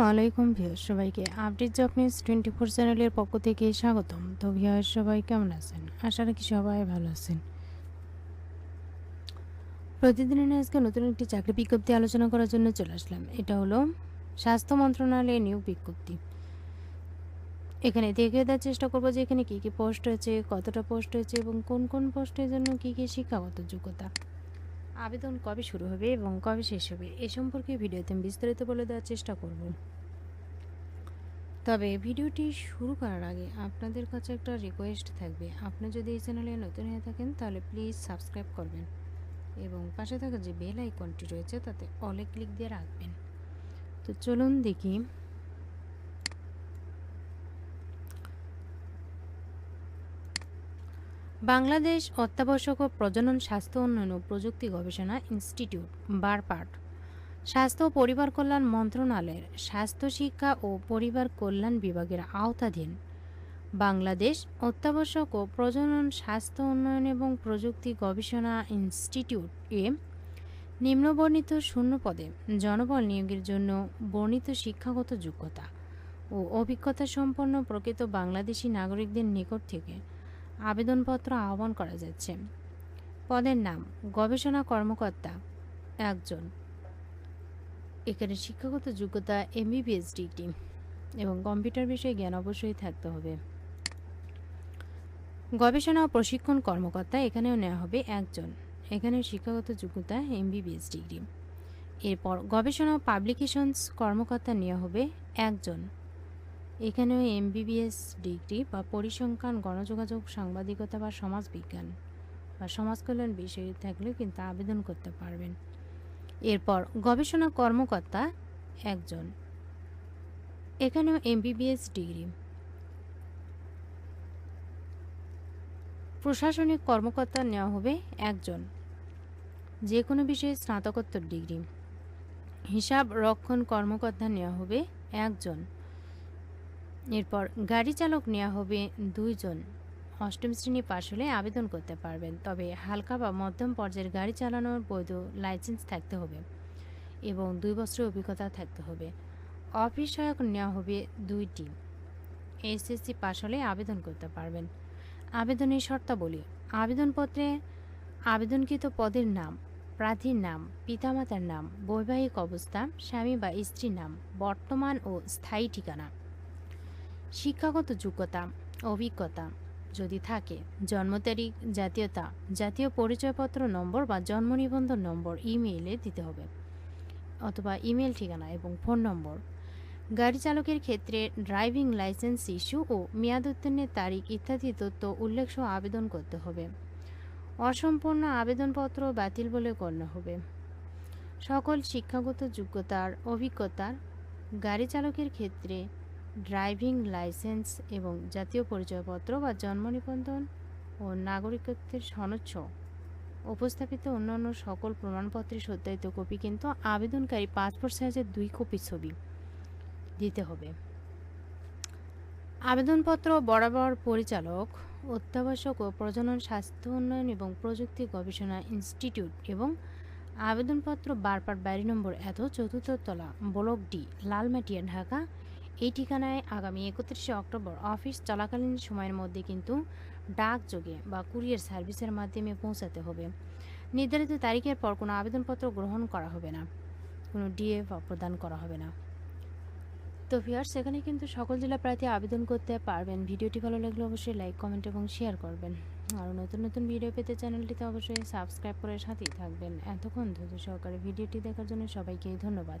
ওয়ালাইকুম ভিউয়ার সবাইকে update job news twenty four চ্যানেলের পক্ষ থেকে স্বাগতম। তো ভিউয়ার সবাই কেমন আছেন? আশা রাখি সবাই ভালো আছেন। প্রতিদিনের আজকে নতুন একটি চাকরি বিজ্ঞপ্তি আলোচনা করার জন্য চলে আসলাম। এটা হলো স্বাস্থ্য মন্ত্রণালয়ের নিয়োগ বিজ্ঞপ্তি। এখানে দেখে দেওয়ার চেষ্টা করব যে এখানে কী কী পোস্ট হয়েছে কতটা পোস্ট হয়েছে এবং কোন কোন পোস্টের জন্য কী কী শিক্ষাগত যোগ্যতা। আবেদন কবে শুরু হবে এবং কবে শেষ হবে, এ সম্পর্কে ভিডিওতে আমি বিস্তারিত বলে দেওয়ার চেষ্টা করব। তবে ভিডিওটি শুরু করার আগে আপনাদের কাছে একটা রিকোয়েস্ট থাকবে। আপনি যদি এই চ্যানেলে নতুন হয়ে থাকেন, তাহলে প্লিজ সাবস্ক্রাইব করবেন এবং পাশে থাকা যে বেল আইকনটি রয়েছে, তাতে অলে ক্লিক দিয়ে রাখবেন। তো চলুন দেখি বাংলাদেশ অত্যাবশ্যক প্রজনন স্বাস্থ্য উন্নয়ন ও প্রযুক্তি গবেষণা ইনস্টিটিউট, বারপাট। স্বাস্থ্য ও পরিবার কল্যাণ মন্ত্রণালয়ের স্বাস্থ্য শিক্ষা ও পরিবার কল্যাণ বিভাগের আওতাধীন। বাংলাদেশ অত্যাবশ্যক ও প্রজনন স্বাস্থ্য উন্নয়ন এবং প্রযুক্তি গবেষণা ইনস্টিটিউট এ নিম্নবর্ণিত শূন্য পদে জনবল নিয়োগের জন্য বর্ণিত শিক্ষাগত যোগ্যতা ও অভিজ্ঞতা সম্পন্ন প্রকৃত বাংলাদেশি নাগরিকদের নিকট থেকে আবেদনপত্র আহ্বান করা যাচ্ছে। পদের নাম, গবেষণা কর্মকর্তা, একজন। এখানে শিক্ষাগত যোগ্যতা এমবিবিএস ডিগ্রি এবং কম্পিউটার বিষয়ে জ্ঞান অবশ্যই থাকতে হবে। গবেষণা ও প্রশিক্ষণ কর্মকর্তা, এখানেও নেওয়া হবে একজন। এখানে শিক্ষাগত যোগ্যতা এমবিবিএস ডিগ্রি। এরপর গবেষণা ও পাবলিকেশনস কর্মকর্তা নেওয়া হবে একজন। এখানেও এমবিবিএস ডিগ্রি বা পরিসংখ্যান, গণযোগাযোগ, সাংবাদিকতা বা সমাজবিজ্ঞান বা সমাজকল্যাণ বিষয়ে থাকলেও কিন্তু আবেদন করতে পারবেন। এরপর গবেষণা কর্মকর্তা একজন। এখানেও এমবিবিএস ডিগ্রি। প্রশাসনিক কর্মকর্তা নেওয়া হবে একজন। যে কোনো বিষয়ে স্নাতকোত্তর ডিগ্রি। হিসাব রক্ষণ কর্মকর্তা নেওয়া হবে একজন। এরপর গাড়ি চালক নেওয়া হবে দুইজন। অষ্টম শ্রেণি পাশ হলে আবেদন করতে পারবেন, তবে হালকা বা মধ্যম পর্যায়ের গাড়ি চালানোর বৈধ লাইসেন্স থাকতে হবে এবং দুই বছরের অভিজ্ঞতা থাকতে হবে। অফিস সহায়ক নেওয়া হবে দুইটি। এসএসসি পাশ হলে আবেদন করতে পারবেন। আবেদনের শর্তাবলী, আবেদনপত্রে আবেদনকৃত পদের নাম, প্রার্থীর নাম, পিতামাতার নাম, বৈবাহিক অবস্থা, স্বামী বা স্ত্রীর নাম, বর্তমান ও স্থায়ী ঠিকানা। শিক্ষাগত যোগ্যতা, অভিজ্ঞতা যদি থাকে, জন্ম তারিখ, জাতীয়তা, জাতীয় পরিচয়পত্র নম্বর বা জন্ম নিবন্ধন নম্বর ইমেইলে দিতে হবে অথবা ইমেল ঠিকানা এবং ফোন নম্বর। গাড়ি চালকের ক্ষেত্রে ড্রাইভিং লাইসেন্স ইস্যু ও মেয়াদ উত্তীর্ণের তারিখ ইত্যাদি তথ্য উল্লেখ সহ আবেদন করতে হবে। অসম্পূর্ণ আবেদনপত্র বাতিল বলে গণ্য হবে। সকল শিক্ষাগত যোগ্যতার, অভিজ্ঞতার গাড়ি চালকের ক্ষেত্রে ড্রাইভিং লাইসেন্স এবং জাতীয় পরিচয়পত্র বা জন্ম নিবন্ধন ও নাগরিকত্বের সনচ্ছ উপস্থাপিত অন্যান্য সকল প্রমাণপত্রের সত্যায়িত কপি কিন্তু আবেদনকারী পাসপোর্ট সাইজের দুই কপি ছবি দিতে হবে। আবেদনপত্র বরাবর পরিচালক, অত্যাবশ্যক ও প্রজনন স্বাস্থ্য উন্নয়ন এবং প্রযুক্তি গবেষণা ইনস্টিটিউট এবং আবেদনপত্র বারপার বাড়ি নম্বর এত চতুর্থ তলা, ব্লক ডি, লালমাটিয়া, ঢাকা এই ঠিকানায় আগামী একত্রিশে অক্টোবর অফিস চলাকালীন সময়ের মধ্যে কিন্তু ডাকযোগে বা কুরিয়ার সার্ভিসের মাধ্যমে পৌঁছাতে হবে। নির্ধারিত তারিখের পর কোনো আবেদনপত্র গ্রহণ করা হবে না। কোনো ডিএ প্রদান করা হবে না। তো ভিউয়ার্স সেখানে কিন্তু সকল জেলা প্রার্থী আবেদন করতে পারবেন। ভিডিওটি ভালো লাগলে অবশ্যই লাইক, কমেন্ট এবং শেয়ার করবেন। আরও নতুন নতুন ভিডিও পেতে চ্যানেলটিতে অবশ্যই সাবস্ক্রাইব করে সাথেই থাকবেন। এতক্ষণ ধৈর্য সহকারে ভিডিওটি দেখার জন্য সবাইকে ধন্যবাদ।